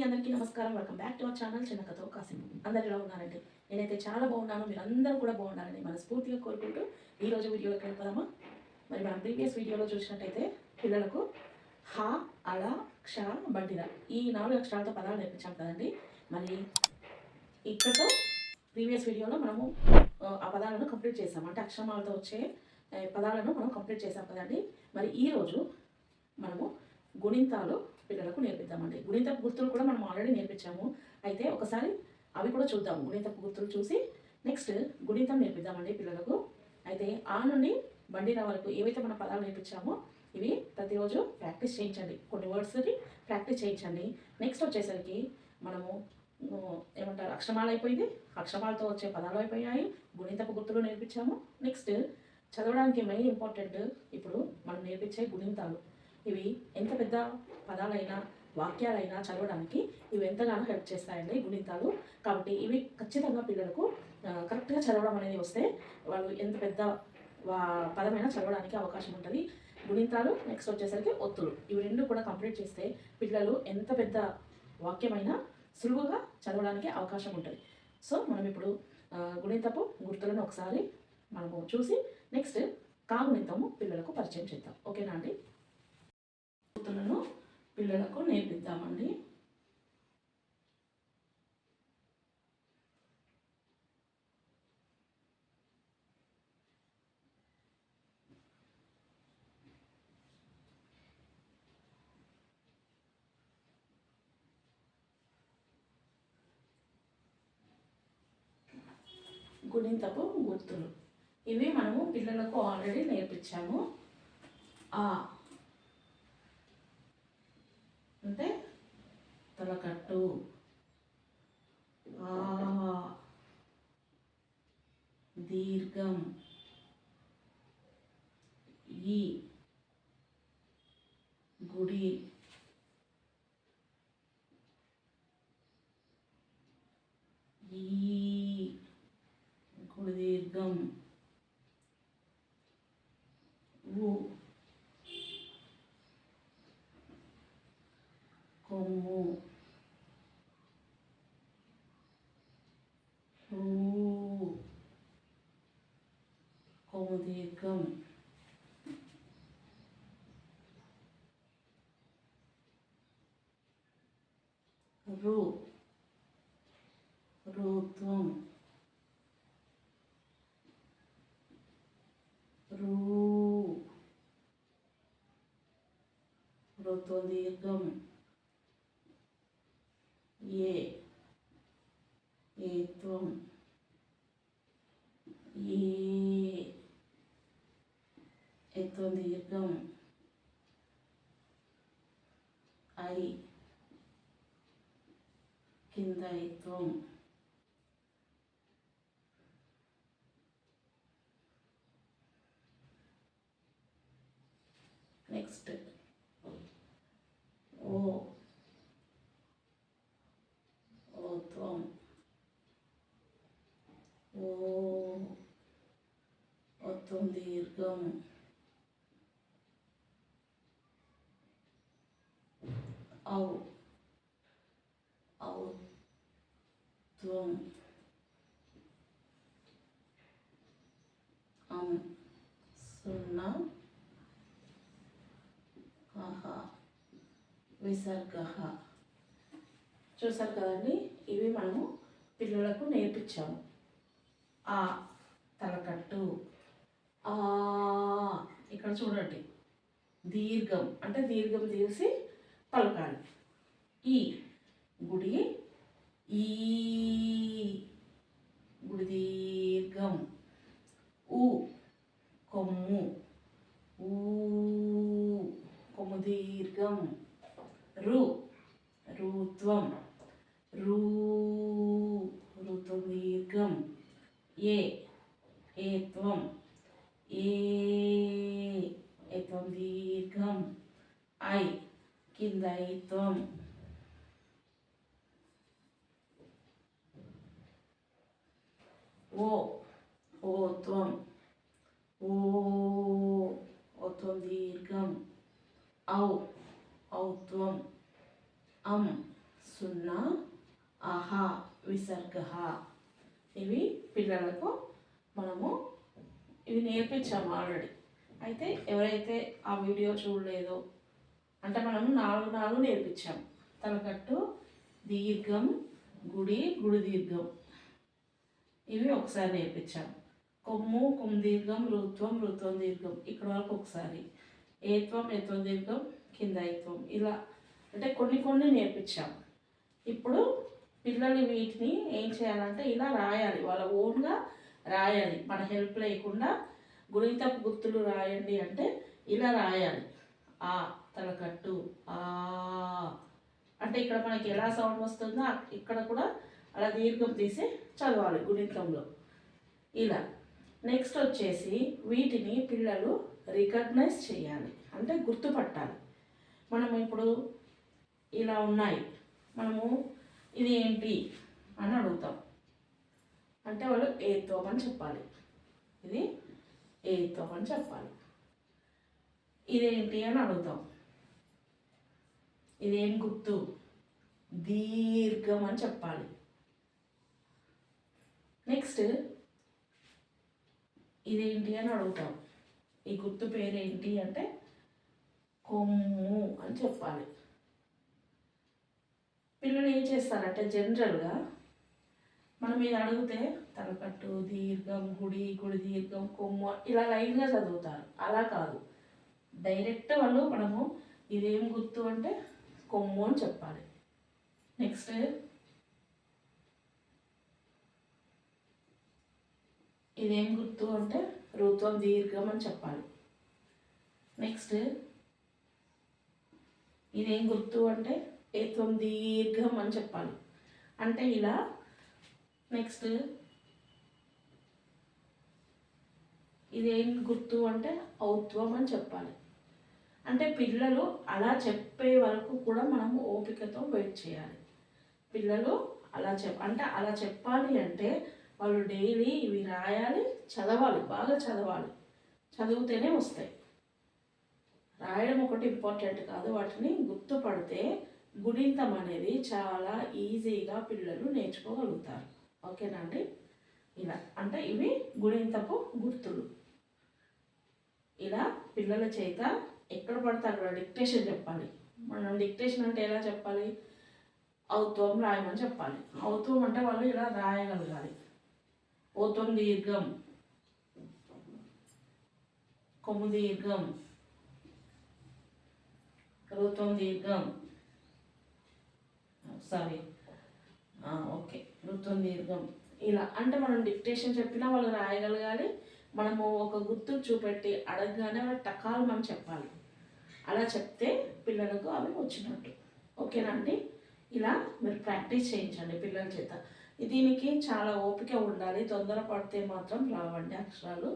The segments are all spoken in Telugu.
అందరికీ నమస్కారం. Welcome back to our channel చిన్న కథ కాసిం అందరు ఎలా ఉన్నారండి? నేనైతే చాలా బాగున్నాను. మీరు అందరూ కూడా బాగున్నారని మనస్ఫూర్తిగా కోరుకుంటూ ఈ రోజు వీడియోలోకి వెళ్ళిపోదామా? మరి మనం ప్రీవియస్ వీడియోలో చూసినట్టయితే పిల్లలకు హా అల క్ష బండిర ఈ నాలుగు అక్షరాలతో పదాలు నేర్పించాం కదండి. మరి ఇక్కడతో ప్రీవియస్ వీడియోలో మనము ఆ, పదాలను కంప్లీట్ చేసాం అంటే అక్షరమాలతో వచ్చే పదాలను మనం కంప్లీట్ చేసాం కదండి. మరి ఈరోజు మనము గుణింతాలు పిల్లలకు నేర్పిద్దామండి గుణింతపు గుర్తులు కూడా మనం ఆల్రెడీ నేర్పించాము. అయితే ఒకసారి అవి కూడా చూద్దాము. గుణింతపు గుర్తులు చూసి నెక్స్ట్ గుణితం నేర్పిద్దామండి పిల్లలకు. అయితే ఆ నుండి బండిరా వరకు ఏవైతే మన పదాలు నేర్పించామో ఇవి ప్రతిరోజు ప్రాక్టీస్ చేయించండి. కొన్ని వర్డ్స్ని ప్రాక్టీస్ చేయించండి. నెక్స్ట్ వచ్చేసరికి మనము ఏమంటారు అక్షరమాల అయిపోయింది. అక్షమాలతో వచ్చే పదాలు అయిపోయాయి. గుణితపు గుర్తులు నేర్పించాము. నెక్స్ట్ చదవడానికి మెయిన్ ఇంపార్టెంట్ ఇప్పుడు మనం నేర్పించే గుణింతాలు. ఇవి ఎంత పెద్ద పదాలైనా వాక్యాలైనా చదవడానికి ఇవి ఎంతగానో హెల్ప్ చేస్తాయండి గుణితాలు. కాబట్టి ఇవి ఖచ్చితంగా పిల్లలకు కరెక్ట్గా చదవడం అనేది వస్తే వాళ్ళు ఎంత పెద్ద వా పదమైనా చదవడానికి అవకాశం ఉంటుంది. గుణితాలు నెక్స్ట్ వచ్చేసరికి ఒత్తులు. ఇవి రెండు కూడా కంప్లీట్ చేస్తే పిల్లలు ఎంత పెద్ద వాక్యమైనా సులువుగా చదవడానికి అవకాశం ఉంటుంది. సో మనం ఇప్పుడు గుణితపు గుర్తులను ఒకసారి మనము చూసి నెక్స్ట్ కాగుణితము పిల్లలకు పరిచయం చేద్దాం. ఓకేనా అండి? పిల్లలకు నేర్పిద్దామండి. గుణింతపు గుర్తులు. ఇవి మనము పిల్లలకు ఆల్రెడీ నేర్పించాము. ఆ అంటే తలకట్టు ఆ దీర్ఘం. ఈ గుడి. ఈ గుడి దీర్ఘం. ఊ కొమ్ము ఊ కొమ్ము దీర్ఘం రు. రుత్వం రూ. రుత్వ దీర్ఘం ఏ. ఏత్వం. ఏ. ఎత్వం దీర్ఘం. ఐ. కింద ఎత్వం నెక్స్ట్ ఓ ఓత్వం ఓ ఓత్వం దీర్ఘం త్వం అం సున్నా ఆహా విసర్గ చూసారు కదండి ఇవి మనము పిల్లలకు నేర్పించాము. ఆ తలకట్టు. ఆ ఇక్కడ చూడండి. దీర్ఘం. అంటే దీర్ఘం తీసి పలకాలి. ఈ గుడి ఈ గుడి దీర్ఘం ఊ కొమ్ము ఊ కొమ్ము దీర్ఘం రు రుత్వం రూ రుత్వం దీర్ఘం ఏ ఏత్వం ఏ ఏత్వం దీర్ఘం ఐ కింద ఐత్వం ఓ ఓత్వం ఓ ఓత్వం దీర్ఘం ఔ ఔత్వం అం సున్నా ఆహా విసర్గ ఇవి పిల్లలకు మనము ఇవి నేర్పించాము ఆల్రెడీ అయితే ఎవరైతే ఆ వీడియో చూడలేదో అంటే మనం నాలుగు నాలుగు నేర్పించాము తలకట్టు దీర్ఘం గుడి గుడి దీర్ఘం. ఇవి ఒకసారి నేర్పించాం కొమ్ము కుమ్ దీర్ఘం రుత్వం రుత్వం దీర్ఘం. ఇక్కడ వరకు ఒకసారి. ఏత్వం ఏత్వం దీర్ఘం కింద ఏత్వం. ఇలా అంటే కొన్ని కొన్ని నేర్పించాం ఇప్పుడు పిల్లలు వీటిని ఏం చేయాలంటే ఇలా రాయాలి. వాళ్ళ ఓన్గా రాయాలి. మన హెల్ప్ లేకుండా గుణితపు గుర్తులు రాయండి అంటే ఇలా రాయాలి. ఆ తలకట్టు ఆ. అంటే ఇక్కడ మనకి ఎలా సౌండ్ వస్తుందో ఇక్కడ కూడా అలా దీర్ఘం తీసి చదవాలి గుణితంలో. ఇలా నెక్స్ట్ వచ్చేసి వీటిని పిల్లలు రికగ్నైజ్ చేయాలి అంటే గుర్తుపట్టాలి. మనం ఇప్పుడు ఇలా ఉన్నాయి. మనము ఇది ఏంటి అని అడుగుతాం. అంటే వాళ్ళు ఏతో అని చెప్పాలి. ఇది ఏతో అని చెప్పాలి. ఇదేంటి అని అడుగుతాం. ఇదేం గుర్తు? దీర్ఘం అని చెప్పాలి. నెక్స్ట్ ఇదేంటి అని అడుగుతాం. ఈ గుర్తు పేరేంటి అంటే కొమ్ము అని చెప్పాలి. పిల్లలు ఏం చేస్తారంటే జనరల్గా మనం ఇది అడిగితే తలకట్టు దీర్ఘం గుడి గుడి దీర్ఘం కొమ్ము ఇలా లైన్గా చదువుతారు. అలా కాదు. డైరెక్ట్ వాళ్ళు మనము ఇదేం గుర్తు అంటే కొమ్ము అని చెప్పాలి. నెక్స్ట్ ఇదేం గుర్తు అంటే రుత్వం దీర్ఘం అని చెప్పాలి. నెక్స్ట్ ఇదేం గుర్తు అంటే ఏత్వం దీర్ఘం అని చెప్పాలి. అంటే ఇలా. నెక్స్ట్ ఇదేం గుర్తు అంటే ఔత్వం అని చెప్పాలి. అంటే పిల్లలు అలా చెప్పే వరకు కూడా మనము ఓపికతో వెయిట్ చేయాలి. పిల్లలు అలా చెప్ అంటే అలా చెప్పాలి అంటే వాళ్ళు డైలీ ఇవి రాయాలి చదవాలి బాగా చదవాలి. చదివితేనే వస్తాయి. రాయడం ఒకటి ఇంపార్టెంట్ కాదు. వాటిని గుర్తుపడితే గుణింతం అనేది చాలా ఈజీగా పిల్లలు నేర్చుకోగలుగుతారు. ఓకేనా అండి? ఇలా అంటే ఇవి గుణింతపు గుర్తులు. ఇలా పిల్లల చేత ఎక్కడ పడితే అక్కడ డిక్టేషన్ చెప్పాలి. మనం డిక్టేషన్ అంటే ఎలా చెప్పాలి? ఔత్వం రాయమని చెప్పాలి. ఔత్వం అంటే వాళ్ళు ఇలా రాయగలగాలి. ఓతం దీర్ఘం కొమ్ము దీర్ఘం ఋత్వం దీర్ఘం సారీ ఓకే ఋత్వం దీర్ఘం ఇలా అంటే మనం డిక్టేషన్ చెప్పినా వాళ్ళు రాయగలగాలి. మనము ఒక గుర్తు చూపెట్టి అడగగానే వాళ్ళు టకాలు మనం చెప్పాలి. అలా చెప్తే పిల్లలకు అవి వచ్చినట్టు. ఓకేనా అండి? ఇలా మీరు ప్రాక్టీస్ చేయించండి పిల్లల చేత. దీనికి చాలా ఓపిక ఉండాలి. తొందర పడితే మాత్రం రావండి అక్షరాలు.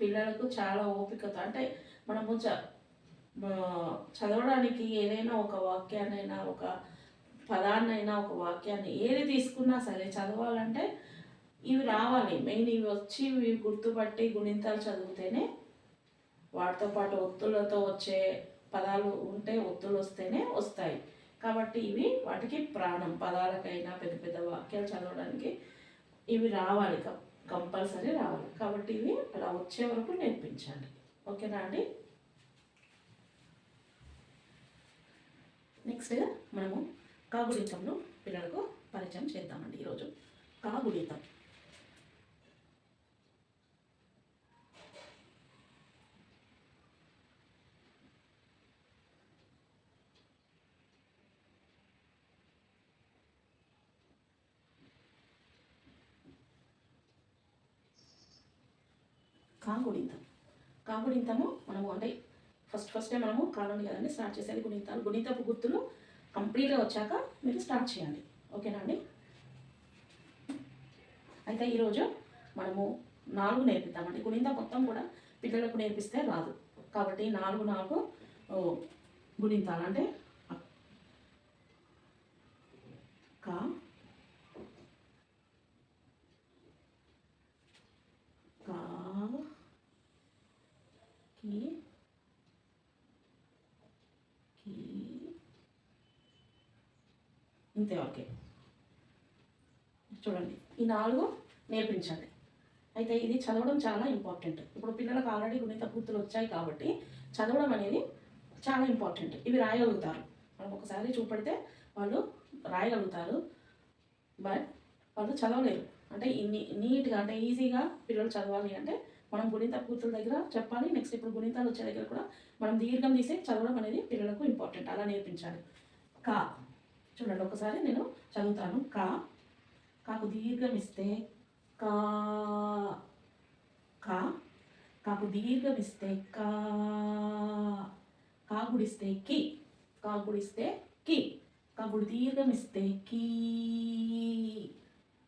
పిల్లలకు చాలా ఓపికతో అంటే మనము చ చదవడానికి ఏదైనా ఒక వాక్యాన్నైనా ఒక పదాన్నైనా ఒక వాక్యాన్ని ఏది తీసుకున్నా సరే చదవాలంటే ఇవి రావాలి. మెయిన్ ఇవి వచ్చి ఇవి గుర్తుపట్టి గుణింతాలు చదివితేనే వాటితో పాటు ఒత్తులతో వచ్చే పదాలు ఉంటే ఒత్తులు వస్తేనే వస్తాయి. కాబట్టి ఇవి వాటికి ప్రాణం పదాలకైనా పెద్ద పెద్ద వాక్యాలు చదవడానికి ఇవి రావాలి కంపల్సరీ రావాలి. కాబట్టి ఇవి అలా వచ్చే వరకు నేర్పించండి. ఓకేనా అండి? నెక్స్ట్ మనము కాగుడితంలో పిల్లలకు పరిచయం చేద్దామండి ఈరోజు. కాగుడితం. కాగుడింతం కాగుడింతము మనము అంటే ఫస్ట్ ఫస్టే మనము కాలండి కదండి స్టార్ట్ చేసేది గుణితాలు. గుణితపు గుర్తులు కంప్లీట్గా వచ్చాక మీరు స్టార్ట్ చేయండి. ఓకేనా అండి? అయితే ఈరోజు మనము నాలుగు నేర్పిద్దామండి. గుణింత మొత్తం కూడా పిల్లలకు నేర్పిస్తే రాదు. కాబట్టి నాలుగు నాలుగు గుణితాలు అంటే కా కి ఓకే చూడండి. ఈ నాలుగు నేర్పించండి. అయితే ఇది చదవడం చాలా ఇంపార్టెంట్ ఇప్పుడు పిల్లలకు ఆల్రెడీ గుణిత గుర్తులు వచ్చాయి కాబట్టి చదవడం అనేది చాలా ఇంపార్టెంట్ ఇవి రాయగలుగుతారు. మనం ఒకసారి చూపెడితే వాళ్ళు రాయగలుగుతారు. బట్ వాళ్ళు చదవలేరు. అంటే ఇన్ని నీట్గా అంటే ఈజీగా పిల్లలు చదవాలి అంటే మనం గుణిత పూర్తుల దగ్గర చెప్పాలి. నెక్స్ట్ ఇప్పుడు గుణితాలు వచ్చే దగ్గర కూడా మనం దీర్ఘం తీసే చదవడం అనేది పిల్లలకు ఇంపార్టెంట్ అలా నేర్పించాలి. కా. చూడండి ఒకసారి నేను చదువుతాను. కా. కాకు దీర్ఘం ఇస్తే కా. కా. కాకు దీర్ఘం ఇస్తే కా. కా గుడిస్తే కి. కా గుడిస్తే కి. కా గుడి దీర్ఘం ఇస్తే కీ.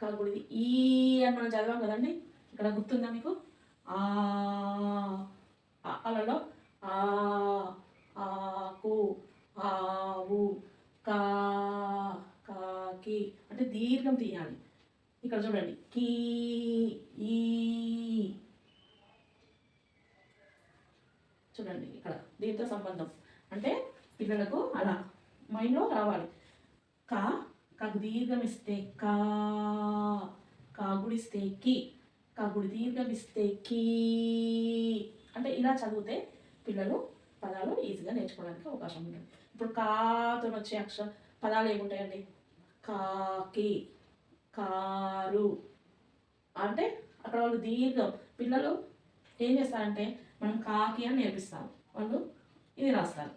కా గుడిది ఈ అని మనం చదివాం కదండి? ఇక్కడ గుర్తుందా మీకు? అలలో. ఆ ఆకు ఆవు కా కాకి అంటే దీర్ఘం తీయాలి. ఇక్కడ చూడండి. కీ ఈ. చూడండి ఇక్కడ. దీంతో సంబంధం. అంటే పిల్లలకు అలా మైండ్లో రావాలి. కా కాకు దీర్ఘం ఇస్తే కా కాగుడిస్తే కి. కాగుడి దీర్ఘం ఇస్తే కీ అంటే ఇలా చదివితే పిల్లలు పదాలు ఈజీగా నేర్చుకోవడానికి అవకాశం ఉంటుంది. ఇప్పుడు కాతో వచ్చే అక్షర పదాలు ఏముంటాయండి? కాకి కారు. అంటే అక్కడ వాళ్ళు దీర్ఘం. పిల్లలు ఏం చేస్తారంటే మనం కాకి అని నేర్పిస్తాం వాళ్ళు ఇది రాస్తారు.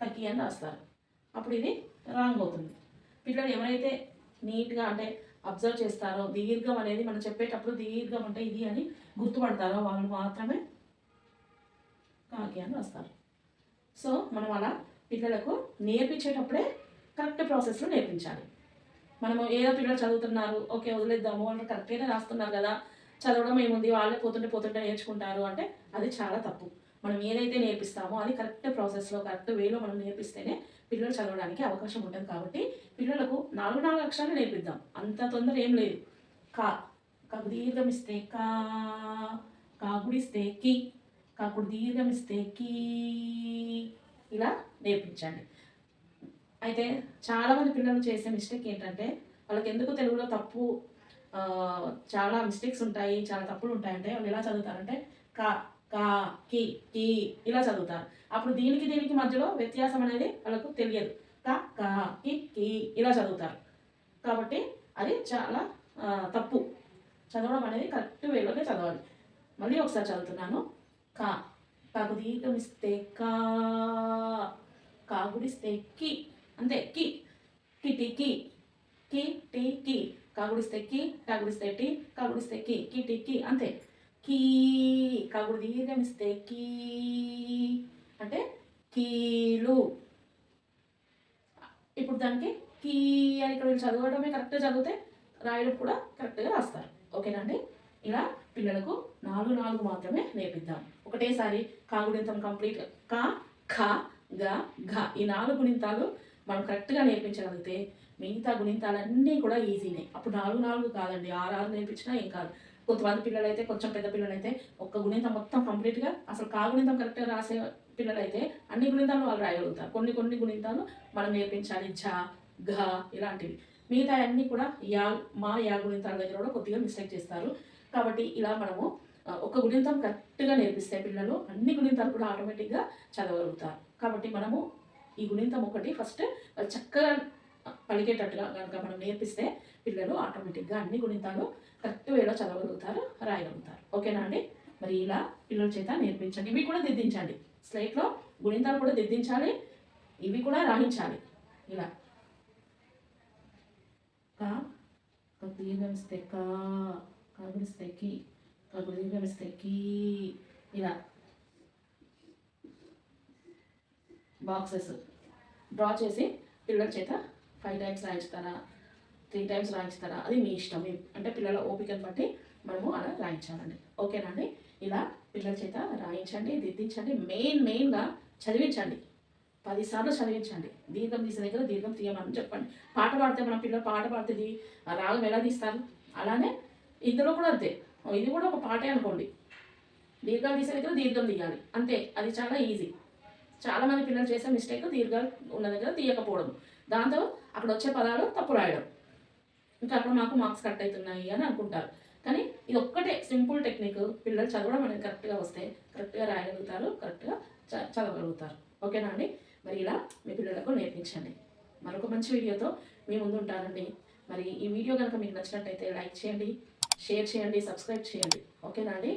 కకి అని రాస్తారు. అప్పుడు ఇది రాంగ్ అవుతుంది. పిల్లలు ఎవరైతే నీట్గా అంటే అబ్జర్వ్ చేస్తారో దీర్ఘం అనేది మనం చెప్పేటప్పుడు దీర్ఘం అంటే ఇది అని గుర్తుపడతారో వాళ్ళు మాత్రమే కాకి అని సో మనం అలా పిల్లలకు నేర్పించేటప్పుడే కరెక్ట్ ప్రాసెస్లో నేర్పించాలి. మనము ఏదో పిల్లలు చదువుతున్నారు ఓకే వదిలేద్దాము వాళ్ళు కరెక్ట్గానే రాస్తున్నారు కదా చదవడం ఏముంది వాళ్ళే పోతుంటే పోతుంటే నేర్చుకుంటారు అంటే అది చాలా తప్పు. మనం ఏదైతే నేర్పిస్తామో అది కరెక్ట్ ప్రాసెస్లో కరెక్ట్ వేలో మనం నేర్పిస్తేనే పిల్లలు చదవడానికి అవకాశం ఉంటుంది కాబట్టి పిల్లలకు నాలుగు నాలుగు అక్షరాలు నేర్పిద్దాం. అంత తొందర ఏం లేదు. కా కాకు దీర్ఘం ఇస్తే కా కాకుడిస్తే కి కాకుడు దీర్ఘం ఇస్తే కీ ఇలా నేర్పించండి. అయితే చాలామంది పిల్లలు చేసే మిస్టేక్ ఏంటంటే వాళ్ళకి ఎందుకు తెలుగులో తప్పు చాలా మిస్టేక్స్ ఉంటాయి చాలా తప్పులు ఉంటాయంటే వాళ్ళు ఎలా చదువుతారంటే కా కా కి కి ఇలా చదువుతారు. అప్పుడు దీనికి దీనికి మధ్యలో వ్యత్యాసం అనేది వాళ్ళకు తెలియదు. కా కా కి కి ఇలా చదువుతారు. కాబట్టి అది చాలా తప్పు. చదవడం అనేది కరెక్ట్ వేలోనే చదవాలి. మళ్ళీ ఒకసారి చదువుతున్నాను. కా కాకు దీర్ఘమిస్తే కా కాగుడిస్తే కి అంతే కి కిటికీ కి టి కి కాగుడిస్తే కి కాగుడిస్తే టి కాగుడిస్తే కి కిటి కి అంతే. కీ కాకుడు దీర్ఘం ఇస్తే కీ అంటే కీలు. ఇప్పుడు దానికి కీ అని ఇక్కడ వీళ్ళు చదవడమే కరెక్ట్గా చదివితే రాయడం కూడా కరెక్ట్గా రాస్తారు. ఓకేనా అండి? ఇలా పిల్లలకు నాలుగు నాలుగు మాత్రమే నేర్పిద్దాం. ఒకటేసారి కాగుడింతం కంప్లీట్ కా ఖ గ ఘ ఈ నాలుగు గుణింతాలు మనం కరెక్ట్గా నేర్పించగలిగితే మిగతా గుణింతాలన్నీ కూడా ఈజీనే అప్పుడు నాలుగు నాలుగు కాదండి. ఆరు ఆరు నేర్పించినా ఏం కాదు. కొంతమంది పిల్లలైతే కొంచెం పెద్ద పిల్లలైతే ఒక్క గుణితం మొత్తం కంప్లీట్గా అసలు కాగుణింతం కరెక్ట్గా రాసే పిల్లలైతే అన్ని గుణింతాలు వాళ్ళు రాయగలుగుతారు. కొన్ని కొన్ని గుణింతాలు మనం నేర్పించాలి ఝ ఘ ఇలాంటివి. మిగతా అన్నీ కూడా యా మా యా గుణింతాల దగ్గర కూడా కొద్దిగా మిస్టేక్ చేస్తారు. కాబట్టి ఇలా మనము ఒక గుణింతం కరెక్ట్గా నేర్పిస్తే పిల్లలు అన్ని గుణింతాలు కూడా ఆటోమేటిక్గా చదవగలుగుతారు. కాబట్టి మనము ఈ గుణింతం ఒకటి ఫస్ట్ చక్కగా పలికేటట్టుగా కనుక మనం నేర్పిస్తే పిల్లలు ఆటోమేటిక్గా అన్ని గుణితాలు కరెక్ట్ వేలో చదవగలుగుతారు రాయగలుగుతారు. ఓకేనా అండి? మరి ఇలా పిల్లల చేత నేర్పించండి. ఇవి కూడా దిద్దించండి. స్లైట్లో గుణింతాలు కూడా దిద్దించాలి. ఇవి కూడా రాయించాలి. ఇలా. కా ఒక దీర్ఘమిస్తే కా కగుడిస్తే కి కగుడు దీర్ఘమిస్తే కీ. ఇలా. బాక్సెస్. డ్రా చేసి పిల్లల చేత ఫైవ్ టైమ్స్ రాయించుతారా త్రీ టైమ్స్ రాయించుతారా అది మీ ఇష్టం. అంటే పిల్లల ఓపికను బట్టి మనము అలా రాయించాలండి. ఓకేనండి ఇలా పిల్లల చేత రాయించండి దిద్దించండి. మెయిన్ మెయిన్గా చదివించండి. పదిసార్లు చదివించండి. దీర్ఘం తీసే దగ్గర దీర్ఘం తీయమని చెప్పండి. పాట పాడితే మన పిల్లలు పాట పాడితే రాగం ఎలా తీస్తారు? అలానే ఇందులో కూడా అంతే. ఇది కూడా ఒక పాటే అనుకోండి. దీర్ఘం తీసే దగ్గర దీర్ఘం తీయాలి. అంతే. అది చాలా ఈజీ. చాలా మంది పిల్లలు చేసే మిస్టేక్ దీర్ఘాలు ఉన్న దగ్గర తీయకపోవడం. దాంతో అక్కడ వచ్చే పదాలు తప్పు రాయడం. ఇంకా అక్కడ మాకు మార్క్స్ కట్ అవుతున్నాయి అని అనుకుంటారు. కానీ ఇది ఒక్కటే సింపుల్ టెక్నిక్ పిల్లలు చదవడం అనేది కరెక్ట్గా వస్తే కరెక్ట్గా రాయగలుగుతారు కరెక్ట్గా చ చదవగలుగుతారు. ఓకేనా అండి? మరి ఇలా మీ పిల్లలకు నేర్పించండి. మరొక మంచి వీడియోతో మీ ముందు ఉంటానండి. మరి ఈ వీడియో కనుక మీకు నచ్చినట్టయితే లైక్ చేయండి షేర్ చేయండి సబ్స్క్రైబ్ చేయండి. ఓకేనా అండి?